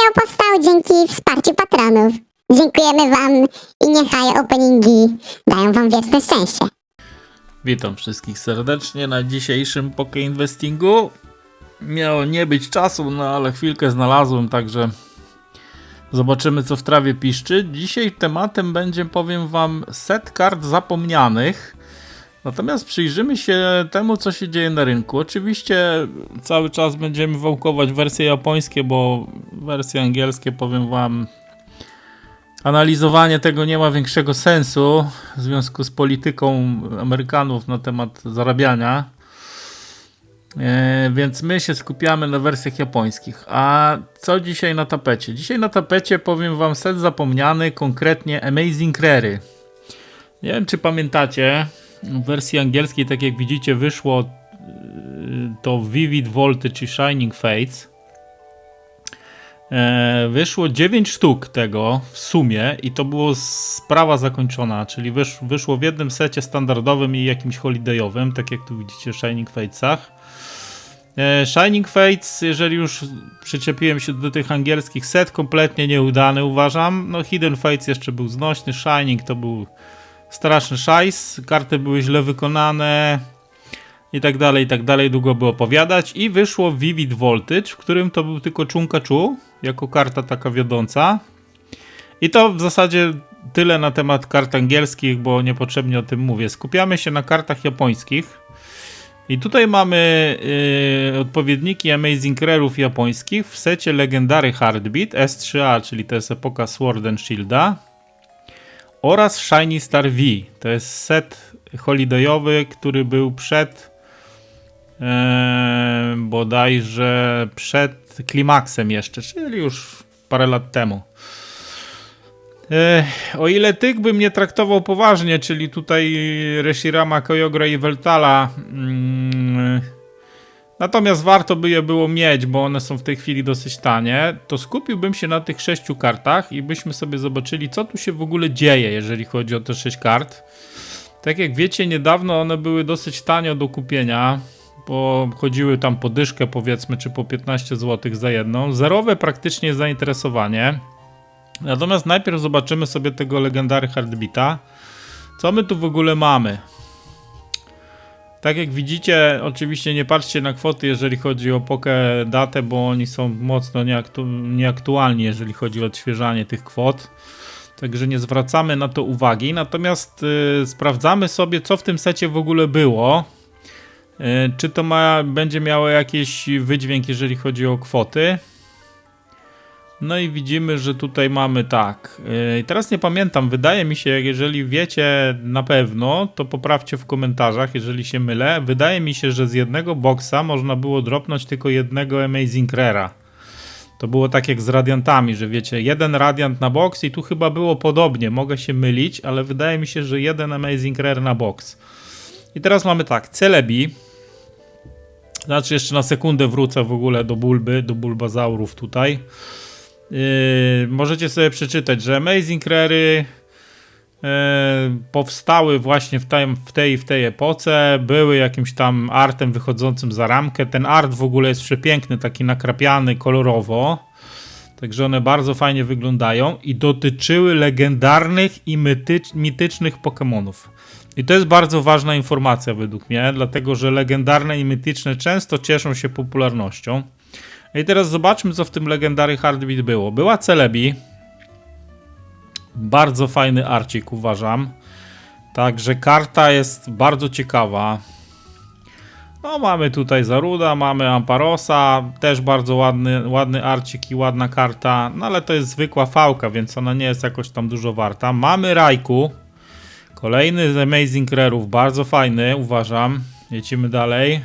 Materiał powstał dzięki wsparciu patronów. Dziękujemy wam i niechaj openingi dają wam wieczne szczęście. Witam wszystkich serdecznie na dzisiejszym Poke Investingu. Miało nie być czasu, no ale chwilkę znalazłem, także zobaczymy co w trawie piszczy. Dzisiaj tematem będzie, powiem wam, set kart zapomnianych. Natomiast przyjrzymy się temu, co się dzieje na rynku. Oczywiście cały czas będziemy wałkować wersje japońskie, bo wersje angielskie, powiem wam, Analizowanie tego nie ma większego sensu w związku z polityką Amerykanów na temat zarabiania. E, więc my się skupiamy na wersjach japońskich. A co dzisiaj na tapecie? Dzisiaj na tapecie powiem Wam set zapomniany, konkretnie Amazing Rary. Nie wiem, czy pamiętacie, w wersji angielskiej, tak jak widzicie, wyszło y, to Vivid Voltage czy Shining Fates. E, wyszło 9 sztuk tego w sumie i to było sprawa zakończona, czyli wysz, wyszło w jednym secie standardowym i jakimś holidayowym, tak jak tu widzicie w Shining Fatesach. E, Shining Fates, jeżeli już przyczepiłem się do tych angielskich set, kompletnie nieudany uważam. No Hidden Fates jeszcze był znośny, Shining to był straszny szajs, karty były źle wykonane, i tak dalej, i tak dalej, długo by opowiadać. I wyszło Vivid Voltage, w którym to był tylko Chunkachu, jako karta taka wiodąca. I to w zasadzie tyle na temat kart angielskich, bo niepotrzebnie o tym mówię. Skupiamy się na kartach japońskich. I tutaj mamy yy, odpowiedniki Amazing Rare'ów japońskich w secie Legendary Heartbeat S3A, czyli to jest epoka Sword and Shielda oraz Shiny Star V. To jest set holidayowy, który był przed Eee, bodajże przed klimaksem jeszcze, czyli już parę lat temu. Eee, o ile tych bym nie traktował poważnie, czyli tutaj Reshirama, Koyogra i Veltala, mm, natomiast warto by je było mieć, bo one są w tej chwili dosyć tanie, to skupiłbym się na tych sześciu kartach i byśmy sobie zobaczyli, co tu się w ogóle dzieje, jeżeli chodzi o te sześć kart. Tak jak wiecie, niedawno one były dosyć tanio do kupienia bo chodziły tam po dyszkę powiedzmy, czy po 15 zł za jedną. Zerowe praktycznie zainteresowanie. Natomiast najpierw zobaczymy sobie tego legendary Heartbeata. Co my tu w ogóle mamy? Tak jak widzicie, oczywiście nie patrzcie na kwoty, jeżeli chodzi o pokę datę, bo oni są mocno nieaktu nieaktualni, jeżeli chodzi o odświeżanie tych kwot. Także nie zwracamy na to uwagi. Natomiast yy, sprawdzamy sobie, co w tym secie w ogóle było. E, czy to ma, będzie miało jakiś wydźwięk, jeżeli chodzi o kwoty? No i widzimy, że tutaj mamy tak. I teraz nie pamiętam, wydaje mi się, jeżeli wiecie na pewno, to poprawcie w komentarzach, jeżeli się mylę. Wydaje mi się, że z jednego boksa można było dropnąć tylko jednego Amazing Rare'a. To było tak jak z radiantami, że wiecie, jeden radiant na box i tu chyba było podobnie. Mogę się mylić, ale wydaje mi się, że jeden Amazing Rare na box. I teraz mamy tak, Celebi, znaczy jeszcze na sekundę wrócę w ogóle do bulby, do bulbazaurów tutaj. Yy, możecie sobie przeczytać, że Amazing Rary yy, powstały właśnie w, tej, w tej w tej epoce, były jakimś tam artem wychodzącym za ramkę. Ten art w ogóle jest przepiękny, taki nakrapiany kolorowo. Także one bardzo fajnie wyglądają i dotyczyły legendarnych i mytycz, mitycznych Pokémonów. I to jest bardzo ważna informacja według mnie, dlatego że legendarne i mityczne często cieszą się popularnością. I teraz zobaczmy, co w tym legendary Heartbeat było. Była Celebi. Bardzo fajny arcik, uważam. Także karta jest bardzo ciekawa. No, mamy tutaj Zaruda, mamy Amparosa, też bardzo ładny, ładny arcik i ładna karta, no ale to jest zwykła fałka, więc ona nie jest jakoś tam dużo warta. Mamy Rajku, Kolejny z Amazing Rare'ów, bardzo fajny, uważam. Lecimy dalej.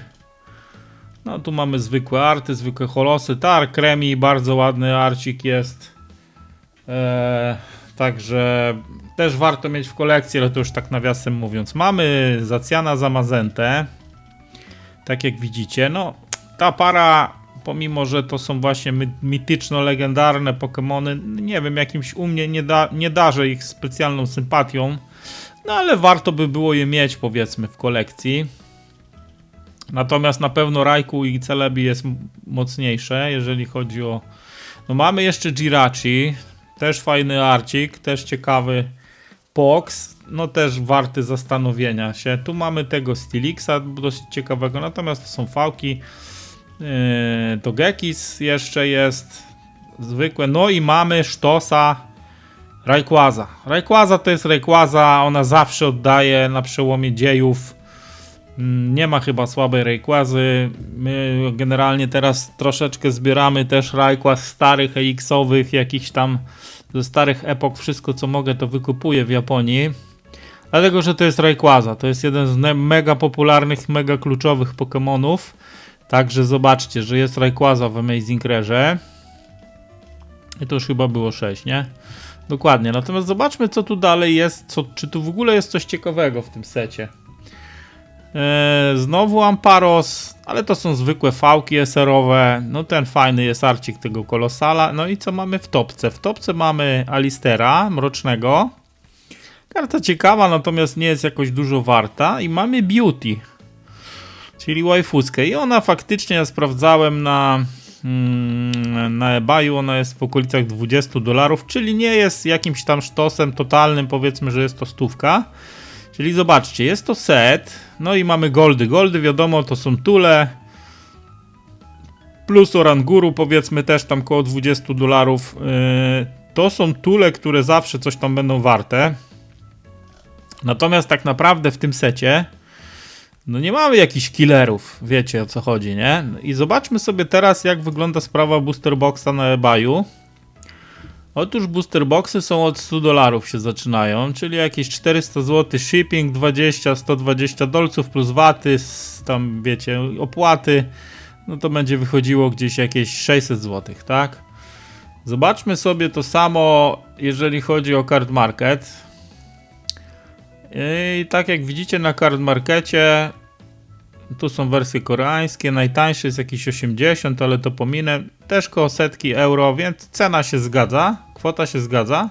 No tu mamy zwykłe arty, zwykłe holosy. Tark, Remi, bardzo ładny arcik jest. Eee, także też warto mieć w kolekcji, ale to już tak nawiasem mówiąc. Mamy Zacjana Zamazentę. Tak jak widzicie, no ta para, pomimo że to są właśnie mityczno-legendarne Pokémony, nie wiem, jakimś u mnie nie, da, nie darzę ich specjalną sympatią. No ale warto by było je mieć powiedzmy w kolekcji. Natomiast na pewno Rajku i Celebi jest mocniejsze, jeżeli chodzi o No mamy jeszcze Jirachi, też fajny arcik, też ciekawy Pox, no też warty zastanowienia się. Tu mamy tego Stilixa, dosyć ciekawego, natomiast to są fałki. Yy, to Gekis jeszcze jest zwykłe. No i mamy Sztosa Rayquaza. Rayquaza to jest Rayquaza, ona zawsze oddaje na przełomie dziejów. Mm, Nie ma chyba słabej Rayquazy. My generalnie teraz troszeczkę zbieramy też Rayquaz starych EX-owych, jakichś tam ze starych epok. Wszystko co mogę to wykupuję w Japonii. Dlatego, że to jest Rayquaza. To jest jeden z mega popularnych, mega kluczowych Pokémonów. Także zobaczcie, że jest Rayquaza w Amazing Rare. I to już chyba było 6, nie? Dokładnie. Natomiast zobaczmy, co tu dalej jest. Co, czy tu w ogóle jest coś ciekawego w tym secie. Eee, znowu Amparos, ale to są zwykłe fałki SR-owe. No ten fajny jest arcik tego kolosala. No i co mamy w topce? W topce mamy Alistera Mrocznego. Karta ciekawa, natomiast nie jest jakoś dużo warta. I mamy Beauty, czyli waifuskę. I ona faktycznie, ja sprawdzałem na, mm, na eBayu, ona jest w okolicach 20 dolarów, czyli nie jest jakimś tam sztosem totalnym, powiedzmy, że jest to stówka. Czyli zobaczcie, jest to set, no i mamy goldy. Goldy wiadomo to są tule, plus oranguru powiedzmy też tam koło 20 dolarów. Yy, to są tule, które zawsze coś tam będą warte. Natomiast tak naprawdę w tym secie no nie mamy jakichś killerów, wiecie o co chodzi, nie? I zobaczmy sobie teraz jak wygląda sprawa booster boxa na eBayu. Otóż booster boxy są od 100 dolarów się zaczynają, czyli jakieś 400 zł shipping, 20, 120 dolców plus waty, tam wiecie, opłaty, no to będzie wychodziło gdzieś jakieś 600 zł, tak? Zobaczmy sobie to samo, jeżeli chodzi o card market. I tak jak widzicie na card markecie, tu są wersje koreańskie, najtańszy jest jakiś 80, ale to pominę. Też koło setki euro, więc cena się zgadza, kwota się zgadza.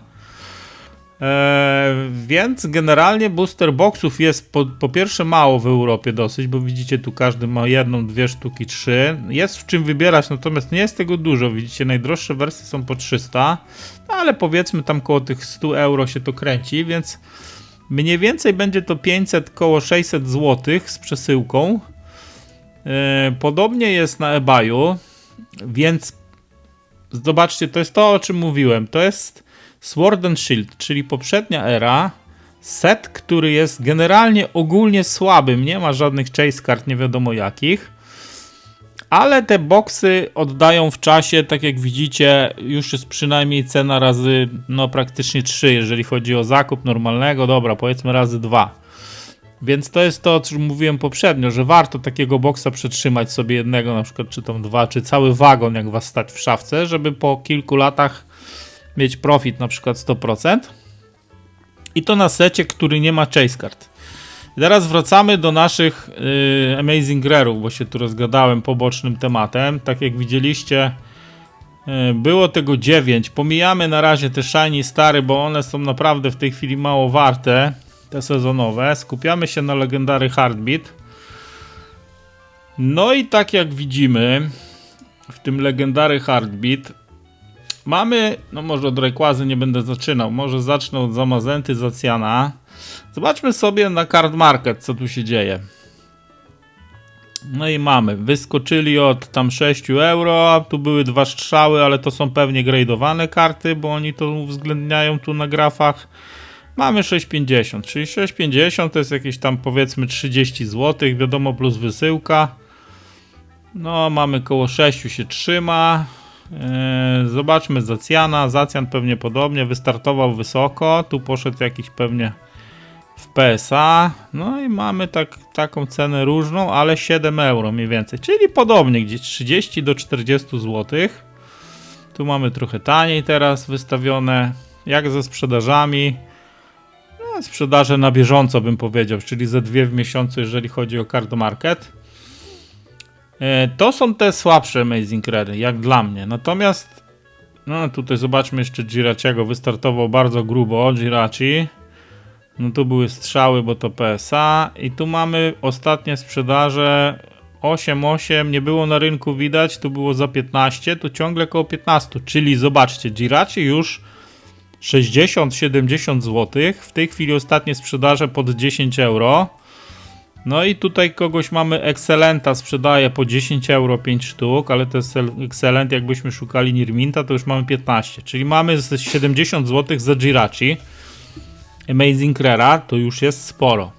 Eee, więc generalnie booster boxów jest po, po pierwsze mało w Europie dosyć, bo widzicie tu każdy ma jedną, dwie sztuki, trzy. Jest w czym wybierać, natomiast nie jest tego dużo. Widzicie, najdroższe wersje są po 300, no ale powiedzmy tam koło tych 100 euro się to kręci, więc mniej więcej będzie to 500, koło 600 zł z przesyłką. E, Podobnie jest na eBayu, więc zobaczcie, to jest to, o czym mówiłem. To jest Sword and Shield, czyli poprzednia era. Set, który jest generalnie ogólnie słabym, nie ma żadnych chase kart, nie wiadomo jakich. Ale te boksy oddają w czasie, tak jak widzicie, już jest przynajmniej cena razy, no praktycznie 3, jeżeli chodzi o zakup normalnego, dobra, powiedzmy razy 2. Więc to jest to, o czym mówiłem poprzednio, że warto takiego boksa przetrzymać sobie jednego, na przykład czy tam dwa, czy cały wagon, jak was stać w szafce, żeby po kilku latach mieć profit na przykład 100%. I to na secie, który nie ma chase card. I teraz wracamy do naszych yy, Amazing Rare'ów, bo się tu rozgadałem pobocznym tematem. Tak jak widzieliście, yy, było tego 9. Pomijamy na razie te shiny stare, bo one są naprawdę w tej chwili mało warte, te sezonowe. Skupiamy się na legendary Heartbeat. No i tak jak widzimy, w tym legendary Heartbeat mamy, no może od Rayquazy nie będę zaczynał, może zacznę od Zamazenty Zacjana. Zobaczmy sobie na card market, co tu się dzieje. No i mamy, wyskoczyli od tam 6 euro, tu były dwa strzały, ale to są pewnie gradowane karty, bo oni to uwzględniają tu na grafach. Mamy 6,50, czyli 6,50 to jest jakieś tam powiedzmy 30 zł, wiadomo plus wysyłka. No mamy koło 6 się trzyma. Eee, Zobaczmy Zacjana. Zacjan pewnie podobnie, wystartował wysoko, tu poszedł jakiś pewnie PSA. No i mamy tak, taką cenę różną, ale 7 euro mniej więcej, czyli podobnie gdzieś 30 do 40 zł. Tu mamy trochę taniej teraz wystawione, jak ze sprzedażami. No, sprzedaże na bieżąco bym powiedział, czyli ze dwie w miesiącu, jeżeli chodzi o card market. E, To są te słabsze Amazing Rare, jak dla mnie. Natomiast, no tutaj zobaczmy jeszcze Giraciego. Wystartował bardzo grubo. Giraci. No tu były strzały, bo to PSA. I tu mamy ostatnie sprzedaże 8,8 nie było na rynku widać, tu było za 15, tu ciągle koło 15, czyli zobaczcie, Giraci już 60-70 zł, w tej chwili ostatnie sprzedaże pod 10 euro. No i tutaj kogoś mamy Excelenta, sprzedaje po 10 euro 5 sztuk, ale to jest Excellent, jakbyśmy szukali Nirminta, to już mamy 15, czyli mamy z 70 zł za Giraci. Amazing Rera to już jest sporo.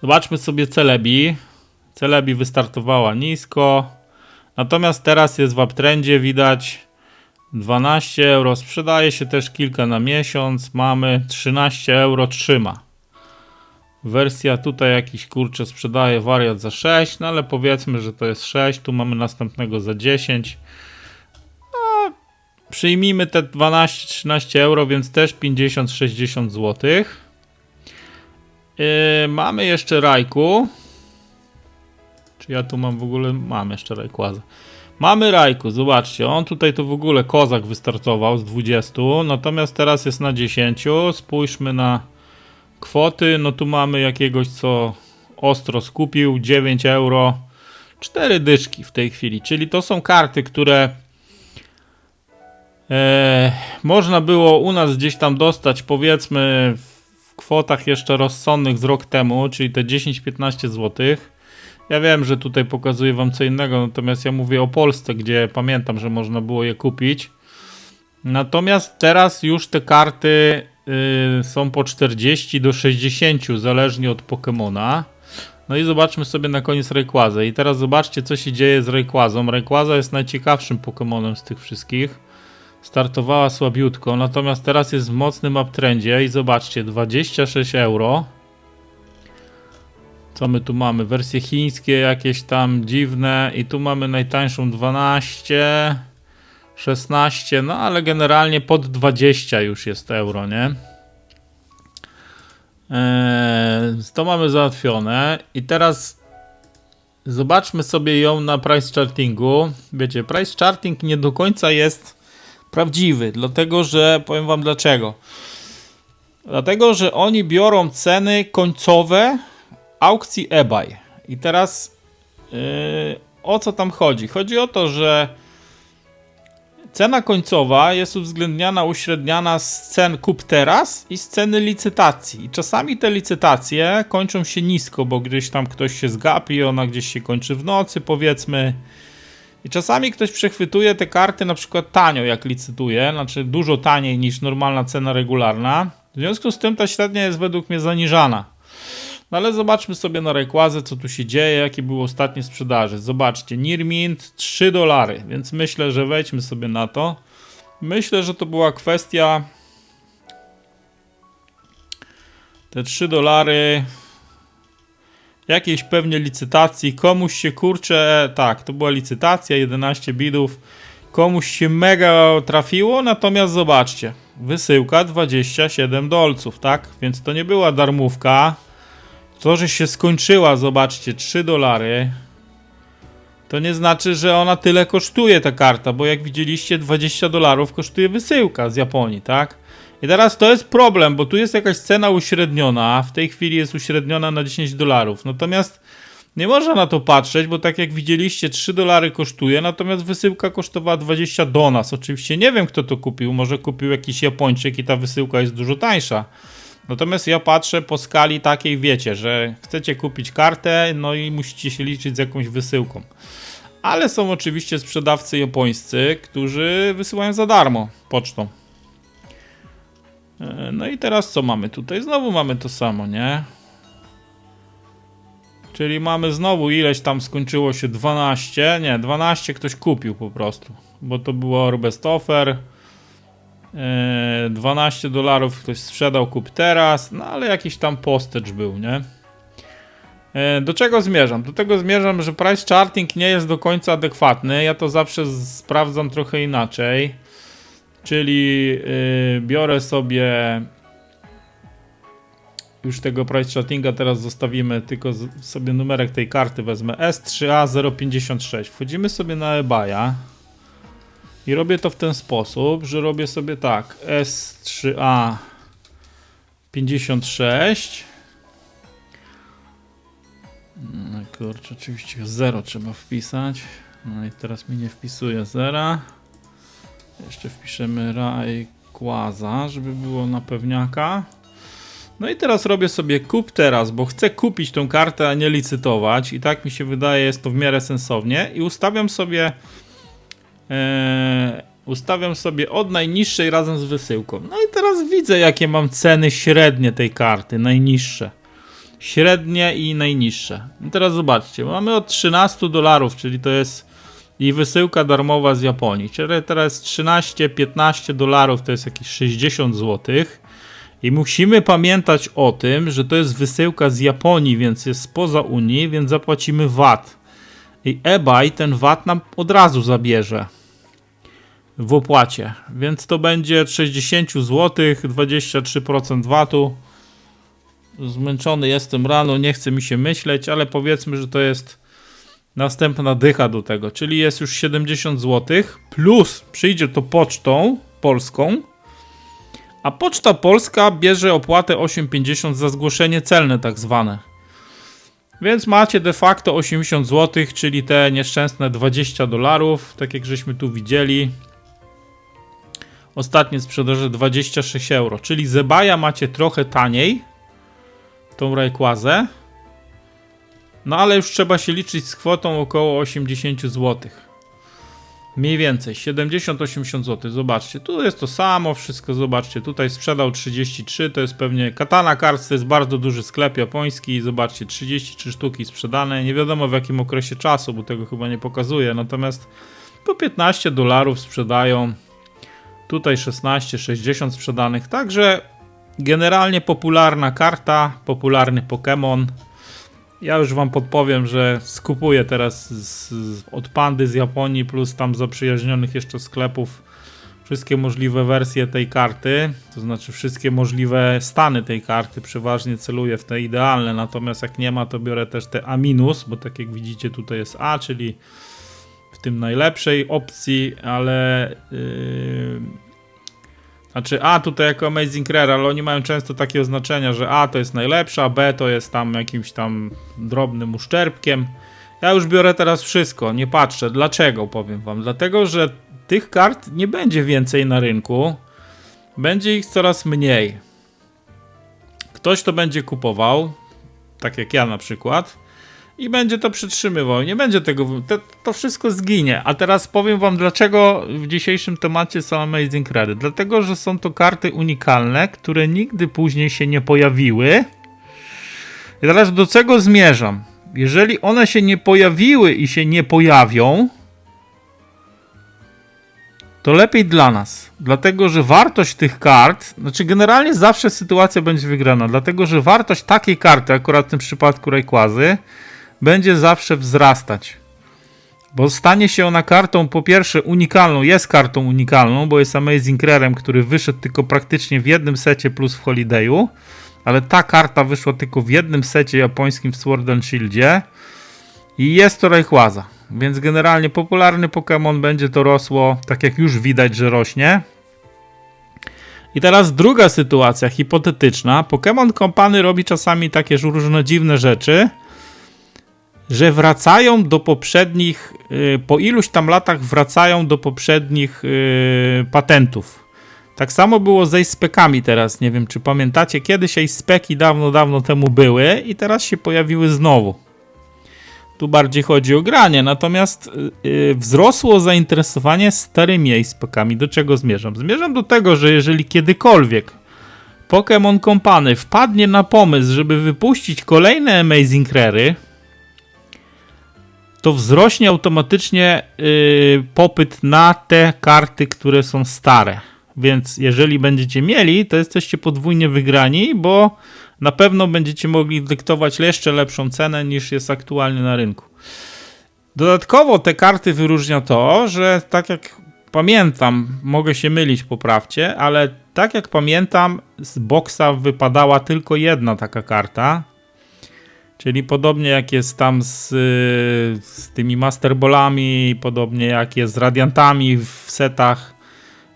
Zobaczmy sobie Celebi. Celebi wystartowała nisko. Natomiast teraz jest w uptrendzie, widać 12 euro. Sprzedaje się też kilka na miesiąc. Mamy 13 euro trzyma. Wersja tutaj jakiś kurczę sprzedaje wariat za 6, no ale powiedzmy, że to jest 6. Tu mamy następnego za 10. Przyjmijmy te 12-13 euro, więc też 50-60 zł. Yy, mamy jeszcze Rajku. Czy ja tu mam w ogóle. Mam jeszcze Rajkłaza. Mamy Rajku, zobaczcie, on tutaj to w ogóle kozak wystartował z 20, natomiast teraz jest na 10. Spójrzmy na kwoty. No tu mamy jakiegoś, co ostro skupił 9 euro. 4 dyszki w tej chwili, czyli to są karty, które e, można było u nas gdzieś tam dostać, powiedzmy, w kwotach jeszcze rozsądnych z rok temu, czyli te 10-15 zł. Ja wiem, że tutaj pokazuję wam co innego, natomiast ja mówię o Polsce, gdzie pamiętam, że można było je kupić. Natomiast teraz już te karty y, są po 40 do 60, zależnie od Pokemona. No i zobaczmy sobie na koniec Rayquaza. I teraz zobaczcie, co się dzieje z Rayquazą. Rayquaza jest najciekawszym Pokemonem z tych wszystkich. Startowała słabiutko, natomiast teraz jest w mocnym uptrendzie i zobaczcie, 26 euro. Co my tu mamy? Wersje chińskie jakieś tam dziwne i tu mamy najtańszą 12, 16, no ale generalnie pod 20 już jest euro, nie? Eee, to mamy załatwione i teraz zobaczmy sobie ją na price chartingu. Wiecie, price charting nie do końca jest prawdziwy, dlatego że powiem wam dlaczego. Dlatego, że oni biorą ceny końcowe aukcji eBay. I teraz yy, o co tam chodzi? Chodzi o to, że cena końcowa jest uwzględniana, uśredniana z cen kup teraz i z ceny licytacji. I czasami te licytacje kończą się nisko, bo gdzieś tam ktoś się zgapi, ona gdzieś się kończy w nocy, powiedzmy. I czasami ktoś przechwytuje te karty na przykład tanio, jak licytuje, znaczy dużo taniej niż normalna cena regularna. W związku z tym ta średnia jest według mnie zaniżana. No ale zobaczmy sobie na Rayquazę, co tu się dzieje, jakie były ostatnie sprzedaże. Zobaczcie, Nirmint 3 dolary, więc myślę, że wejdźmy sobie na to. Myślę, że to była kwestia te 3 dolary jakiejś pewnie licytacji, komuś się kurczę, tak, to była licytacja, 11 bidów, komuś się mega trafiło, natomiast zobaczcie, wysyłka 27 dolców, tak, więc to nie była darmówka, to, że się skończyła, zobaczcie, 3 dolary, to nie znaczy, że ona tyle kosztuje ta karta, bo jak widzieliście 20 dolarów kosztuje wysyłka z Japonii, tak? I teraz to jest problem, bo tu jest jakaś cena uśredniona, w tej chwili jest uśredniona na 10 dolarów. Natomiast nie można na to patrzeć, bo tak jak widzieliście 3 dolary kosztuje, natomiast wysyłka kosztowała 20 do nas. Oczywiście nie wiem kto to kupił, może kupił jakiś Japończyk i ta wysyłka jest dużo tańsza. Natomiast ja patrzę po skali takiej, wiecie, że chcecie kupić kartę, no i musicie się liczyć z jakąś wysyłką. Ale są oczywiście sprzedawcy japońscy, którzy wysyłają za darmo pocztą. E, No i teraz co mamy tutaj? Znowu mamy to samo, nie? Czyli mamy znowu ileś tam skończyło się 12. Nie, 12 ktoś kupił po prostu, bo to było best offer. E, 12 dolarów ktoś sprzedał, kup teraz, no ale jakiś tam postage był, nie? E, Do czego zmierzam? Do tego zmierzam, że price charting nie jest do końca adekwatny. Ja to zawsze sprawdzam trochę inaczej. Czyli yy, biorę sobie już tego price chartinga teraz zostawimy, tylko z, sobie numerek tej karty wezmę S3A056. Wchodzimy sobie na eBaya i robię to w ten sposób, że robię sobie tak S3A56 Mm, kurczę, oczywiście 0 trzeba wpisać. No i teraz mi nie wpisuje zera. Jeszcze wpiszemy Rayquaza, żeby było na pewniaka. No i teraz robię sobie kup teraz, bo chcę kupić tą kartę, a nie licytować. I tak mi się wydaje, jest to w miarę sensownie. I ustawiam sobie. E, ustawiam sobie od najniższej razem z wysyłką. No i teraz widzę, jakie mam ceny średnie tej karty, najniższe. Średnie i najniższe. I teraz zobaczcie, mamy od 13 dolarów, czyli to jest i wysyłka darmowa z Japonii. Czyli teraz 13-15 dolarów to jest jakieś 60 złotych. I musimy pamiętać o tym, że to jest wysyłka z Japonii, więc jest spoza Unii, więc zapłacimy VAT. I eBay ten VAT nam od razu zabierze w opłacie. Więc to będzie od 60 zł, 23% VAT-u. Zmęczony jestem rano, nie chce mi się myśleć, ale powiedzmy, że to jest następna dycha do tego, czyli jest już 70 zł, plus przyjdzie to pocztą polską, a Poczta Polska bierze opłatę 8,50 za zgłoszenie celne tak zwane. Więc macie de facto 80 zł, czyli te nieszczęsne 20 dolarów, tak jak żeśmy tu widzieli. Ostatnie sprzedaże 26 euro, czyli Zebaja macie trochę taniej, tą Rayquazę. No ale już trzeba się liczyć z kwotą około 80 zł. Mniej więcej 70-80 zł. Zobaczcie, tu jest to samo, wszystko zobaczcie. Tutaj sprzedał 33, to jest pewnie Katana Cards, to jest bardzo duży sklep japoński. Zobaczcie, 33 sztuki sprzedane. Nie wiadomo w jakim okresie czasu, bo tego chyba nie pokazuje. Natomiast po 15 dolarów sprzedają. Tutaj 16, 60 sprzedanych. Także generalnie popularna karta, popularny Pokémon. Ja już wam podpowiem, że skupuję teraz z, z, od Pandy z Japonii, plus tam zaprzyjaźnionych jeszcze sklepów wszystkie możliwe wersje tej karty, to znaczy wszystkie możliwe stany tej karty. Przeważnie celuję w te idealne, natomiast jak nie ma, to biorę też te A-, bo tak jak widzicie, tutaj jest A, czyli w tym najlepszej opcji, ale. Yy, znaczy A tutaj jako Amazing Rare, ale oni mają często takie oznaczenia, że A to jest najlepsza, B to jest tam jakimś tam drobnym uszczerbkiem. Ja już biorę teraz wszystko, nie patrzę. Dlaczego powiem wam? Dlatego, że tych kart nie będzie więcej na rynku. Będzie ich coraz mniej. Ktoś to będzie kupował, tak jak ja na przykład, i będzie to przytrzymywał. Nie będzie tego. To, to wszystko zginie. A teraz powiem Wam, dlaczego w dzisiejszym temacie są Amazing Rary. Dlatego, że są to karty unikalne, które nigdy później się nie pojawiły. I teraz do czego zmierzam? Jeżeli one się nie pojawiły i się nie pojawią, to lepiej dla nas. Dlatego, że wartość tych kart, znaczy generalnie zawsze sytuacja będzie wygrana, dlatego, że wartość takiej karty, akurat w tym przypadku Rayquazy, będzie zawsze wzrastać. Bo stanie się ona kartą po pierwsze unikalną, jest kartą unikalną, bo jest Amazing Rarem, który wyszedł tylko praktycznie w jednym secie plus w Holidayu, ale ta karta wyszła tylko w jednym secie japońskim w Sword and Shieldzie i jest to Rayquaza. Więc generalnie popularny Pokémon będzie to rosło, tak jak już widać, że rośnie. I teraz druga sytuacja, hipotetyczna. Pokémon Company robi czasami takie różne dziwne rzeczy, że wracają do poprzednich, y, po iluś tam latach wracają do poprzednich y, patentów. Tak samo było z spekami teraz. Nie wiem, czy pamiętacie, kiedyś speki dawno, dawno temu były i teraz się pojawiły znowu. Tu bardziej chodzi o granie, natomiast yy, wzrosło zainteresowanie starymi spekami. Do czego zmierzam? Zmierzam do tego, że jeżeli kiedykolwiek Pokémon Company wpadnie na pomysł, żeby wypuścić kolejne Amazing Rary, to wzrośnie automatycznie yy, popyt na te karty, które są stare. Więc jeżeli będziecie mieli, to jesteście podwójnie wygrani, bo na pewno będziecie mogli dyktować jeszcze lepszą cenę niż jest aktualnie na rynku. Dodatkowo te karty wyróżnia to, że tak jak pamiętam, mogę się mylić, poprawcie, ale tak jak pamiętam, z boksa wypadała tylko jedna taka karta. Czyli podobnie jak jest tam z, z tymi masterballami, podobnie jak jest z radiantami w setach,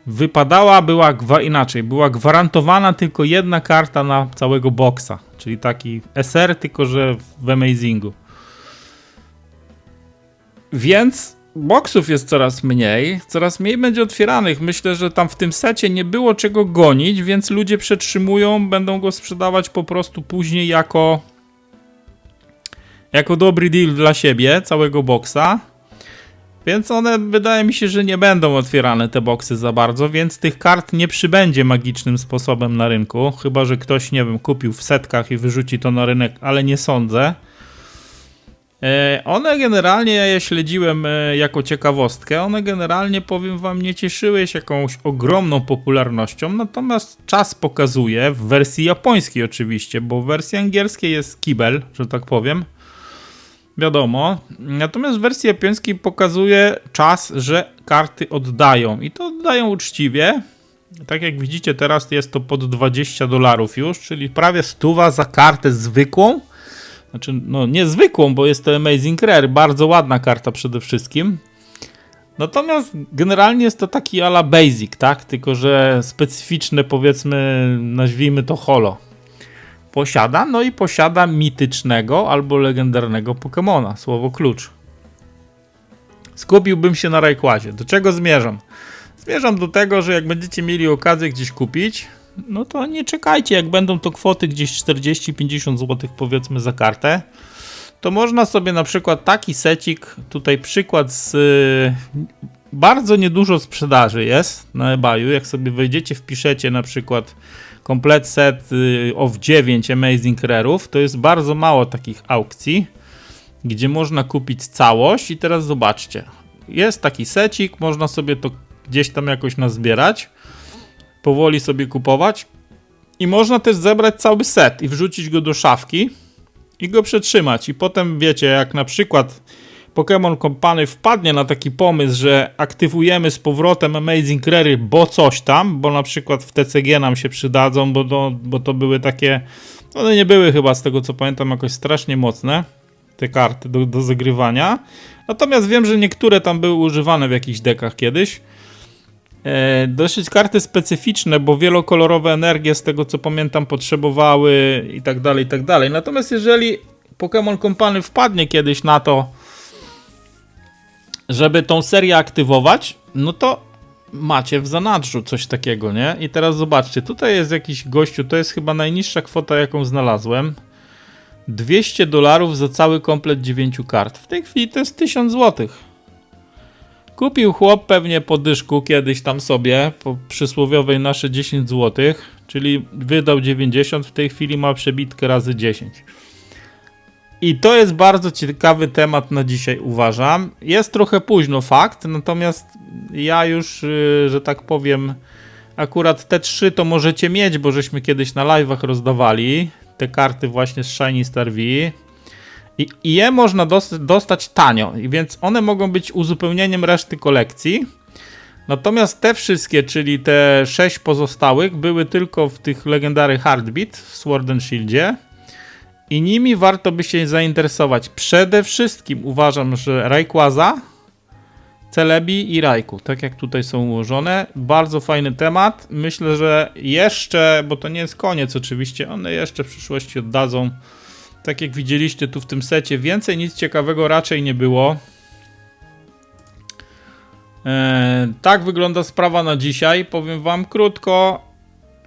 wypadała, była inaczej, była gwarantowana tylko jedna karta na całego boxa, czyli taki SR, tylko że w Amazingu. Więc boksów jest coraz mniej, coraz mniej będzie otwieranych. Myślę, że tam w tym secie nie było czego gonić, więc ludzie przetrzymują, będą go sprzedawać po prostu później jako jako dobry deal dla siebie, całego boksa. Więc one wydaje mi się, że nie będą otwierane te boksy za bardzo, więc tych kart nie przybędzie magicznym sposobem na rynku. Chyba, że ktoś, nie wiem, kupił w setkach i wyrzuci to na rynek, ale nie sądzę. E, One generalnie, ja śledziłem e, jako ciekawostkę, one generalnie, powiem wam, nie cieszyły się jakąś ogromną popularnością, natomiast czas pokazuje, w wersji japońskiej oczywiście, bo w wersji angielskiej jest kibel, że tak powiem, wiadomo, natomiast w wersji japońskiej pokazuje czas, że karty oddają i to oddają uczciwie, tak jak widzicie teraz jest to pod 20 dolarów już, czyli prawie stuwa za kartę zwykłą, znaczy, no niezwykłą, bo jest to Amazing Rare, bardzo ładna karta przede wszystkim. Natomiast generalnie jest to taki ala basic, tak? Tylko, że specyficzne powiedzmy, nazwijmy to holo. Posiada, no i posiada mitycznego albo legendarnego Pokemona, słowo klucz. Skupiłbym się na Rayquazie. Do czego zmierzam? Zmierzam do tego, że jak będziecie mieli okazję gdzieś kupić, no to nie czekajcie, jak będą to kwoty gdzieś 40-50 zł powiedzmy za kartę, to można sobie na przykład taki secik, tutaj przykład z y, bardzo niedużo sprzedaży jest na eBayu, jak sobie wejdziecie, wpiszecie na przykład komplet set y, of 9 Amazing Rare'ów, to jest bardzo mało takich aukcji, gdzie można kupić całość i teraz zobaczcie, jest taki secik, można sobie to gdzieś tam jakoś nazbierać, powoli sobie kupować. I można też zebrać cały set i wrzucić go do szafki i go przetrzymać. I potem wiecie, jak na przykład Pokémon Company wpadnie na taki pomysł, że aktywujemy z powrotem Amazing Rary, bo coś tam, bo na przykład w TCG nam się przydadzą, bo to, bo to były takie, one nie były chyba z tego co pamiętam jakoś strasznie mocne, te karty do, do zagrywania. Natomiast wiem, że niektóre tam były używane w jakichś dekach kiedyś. E, dosyć karty specyficzne, bo wielokolorowe energie, z tego co pamiętam, potrzebowały i tak dalej, i tak dalej. Natomiast jeżeli Pokémon Company wpadnie kiedyś na to, żeby tą serię aktywować, no to macie w zanadrzu coś takiego, nie? I teraz zobaczcie, tutaj jest jakiś gościu, to jest chyba najniższa kwota, jaką znalazłem. 200 dolarów za cały komplet 9 kart. W tej chwili to jest 1000 złotych. Kupił chłop pewnie po dyszku kiedyś tam sobie, po przysłowiowej nasze 10 zł, czyli wydał 90, w tej chwili ma przebitkę razy 10. I to jest bardzo ciekawy temat na dzisiaj, uważam. Jest trochę późno, fakt, natomiast ja już, yy, że tak powiem, akurat te trzy to możecie mieć, bo żeśmy kiedyś na live'ach rozdawali te karty właśnie z Shiny Star V. I, je można dos dostać tanio, więc one mogą być uzupełnieniem reszty kolekcji. Natomiast te wszystkie, czyli te sześć pozostałych, były tylko w tych legendary Heartbeat w Sword and Shieldzie. I nimi warto by się zainteresować. Przede wszystkim uważam, że Rayquaza, Celebi i Raikou, tak jak tutaj są ułożone. Bardzo fajny temat. Myślę, że jeszcze, bo to nie jest koniec oczywiście, one jeszcze w przyszłości oddadzą tak jak widzieliście tu w tym secie, więcej nic ciekawego raczej nie było. Eee, tak wygląda sprawa na dzisiaj. Powiem wam krótko.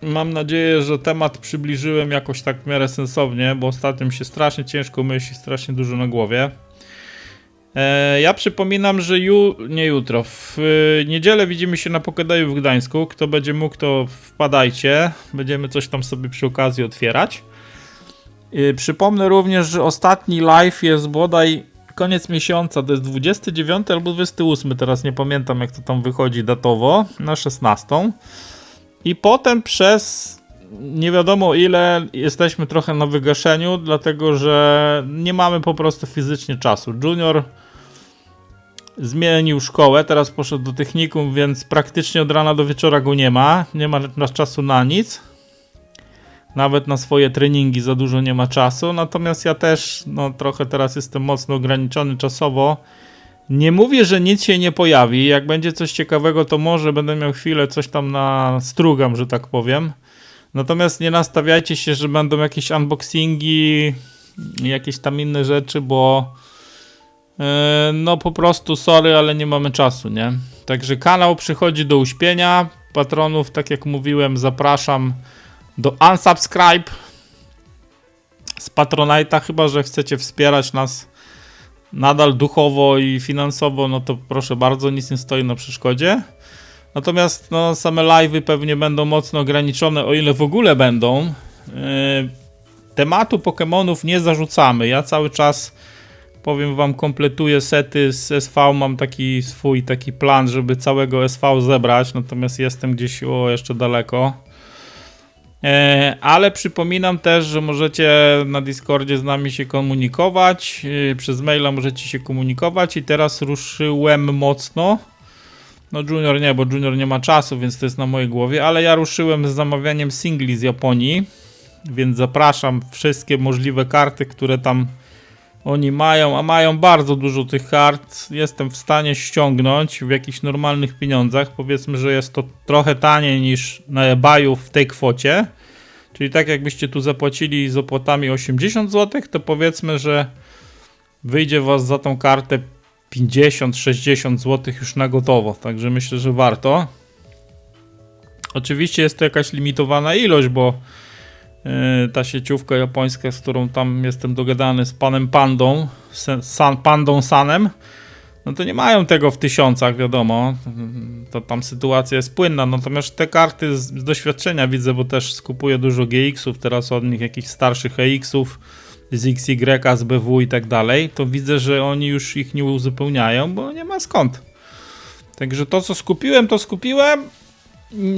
Mam nadzieję, że temat przybliżyłem jakoś tak w miarę sensownie, bo ostatnio mi się strasznie ciężko myśli, strasznie dużo na głowie. Eee, ja przypominam, że ju, nie jutro, w y, niedzielę widzimy się na Pokedaju w Gdańsku. Kto będzie mógł, to wpadajcie. Będziemy coś tam sobie przy okazji otwierać. Yy, Przypomnę również, że ostatni live jest bodaj koniec miesiąca, to jest 29 albo 28, teraz nie pamiętam jak to tam wychodzi datowo, na 16. I potem przez nie wiadomo ile jesteśmy trochę na wygaszeniu, dlatego że nie mamy po prostu fizycznie czasu. Junior zmienił szkołę, teraz poszedł do technikum, więc praktycznie od rana do wieczora go nie ma. Nie ma na czasu na nic. Nawet na swoje treningi za dużo nie ma czasu. Natomiast ja też, no trochę teraz jestem mocno ograniczony czasowo. Nie mówię, że nic się nie pojawi. Jak będzie coś ciekawego, to może będę miał chwilę coś tam na strugam, że tak powiem. Natomiast nie nastawiajcie się, że będą jakieś unboxingi, jakieś tam inne rzeczy, bo E, No po prostu sorry, ale nie mamy czasu, nie? Także kanał przychodzi do uśpienia. Patronów, tak jak mówiłem, zapraszam do unsubscribe z Patronite'a, chyba że chcecie wspierać nas nadal duchowo i finansowo, no to proszę bardzo, nic nie stoi na przeszkodzie. Natomiast no, same live'y pewnie będą mocno ograniczone, o ile w ogóle będą. Yy, tematu Pokémonów nie zarzucamy. Ja cały czas powiem wam, kompletuję sety z SV. Mam taki swój taki plan, żeby całego SV zebrać. Natomiast jestem gdzieś o jeszcze daleko. E, ale przypominam też, że możecie na Discordzie z nami się komunikować. e, Przez maila możecie się komunikować i teraz ruszyłem mocno. No Junior nie, bo Junior nie ma czasu, więc to jest na mojej głowie, ale ja ruszyłem z zamawianiem singli z Japonii, więc zapraszam wszystkie możliwe karty, które tam oni mają, a mają bardzo dużo tych kart. Jestem w stanie ściągnąć w jakichś normalnych pieniądzach. Powiedzmy, że jest to trochę taniej niż na eBayu w tej kwocie. Czyli tak jakbyście tu zapłacili z opłatami 80 zł, to powiedzmy, że wyjdzie was za tą kartę 50-60 zł już na gotowo. Także myślę, że warto. Oczywiście jest to jakaś limitowana ilość, bo ta sieciówka japońska, z którą tam jestem dogadany z panem Pandą, San, Pandą Sanem, no to nie mają tego w tysiącach, wiadomo. To tam sytuacja jest płynna. Natomiast te karty z, z doświadczenia widzę, bo też skupuję dużo GX-ów, teraz od nich jakichś starszych EX-ów, z XY, z BW i tak dalej, to widzę, że oni już ich nie uzupełniają, bo nie ma skąd. Także to, co skupiłem, to skupiłem.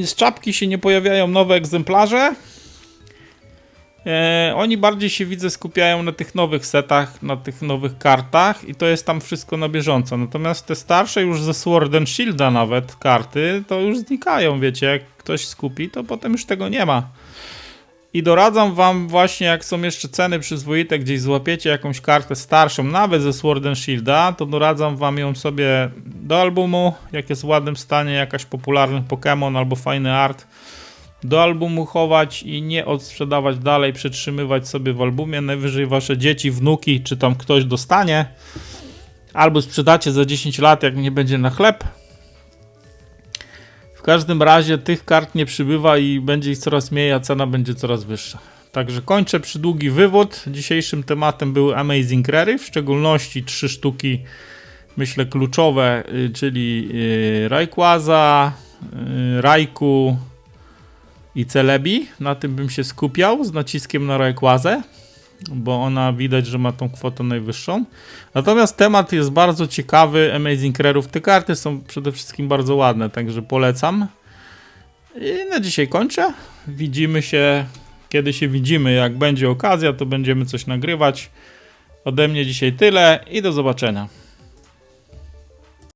Z czapki się nie pojawiają nowe egzemplarze. E, oni bardziej się widzę skupiają na tych nowych setach, na tych nowych kartach i to jest tam wszystko na bieżąco. Natomiast te starsze już ze Sword and Shielda nawet karty, to już znikają, wiecie, jak ktoś skupi, to potem już tego nie ma. I doradzam wam właśnie, jak są jeszcze ceny przyzwoite, gdzieś złapiecie jakąś kartę starszą, nawet ze Sword and Shielda, to doradzam wam ją sobie do albumu, jak jest w ładnym stanie, jakaś popularny Pokémon albo fajny art, do albumu chować i nie odsprzedawać dalej, przetrzymywać sobie w albumie. Najwyżej wasze dzieci, wnuki, czy tam ktoś dostanie, albo sprzedacie za 10 lat, jak nie będzie na chleb. W każdym razie tych kart nie przybywa i będzie ich coraz mniej, a cena będzie coraz wyższa. Także kończę przydługi wywód. Dzisiejszym tematem były Amazing Rary, w szczególności trzy sztuki, myślę, kluczowe, y, czyli y, Rayquaza, y, Raikou, i Celebi. Na tym bym się skupiał z naciskiem na Rayquazę, bo ona widać, że ma tą kwotę najwyższą. Natomiast temat jest bardzo ciekawy. Amazing Rare'ów. Te karty są przede wszystkim bardzo ładne, także polecam. I na dzisiaj kończę. Widzimy się, kiedy się widzimy. Jak będzie okazja, to będziemy coś nagrywać. Ode mnie dzisiaj tyle i do zobaczenia.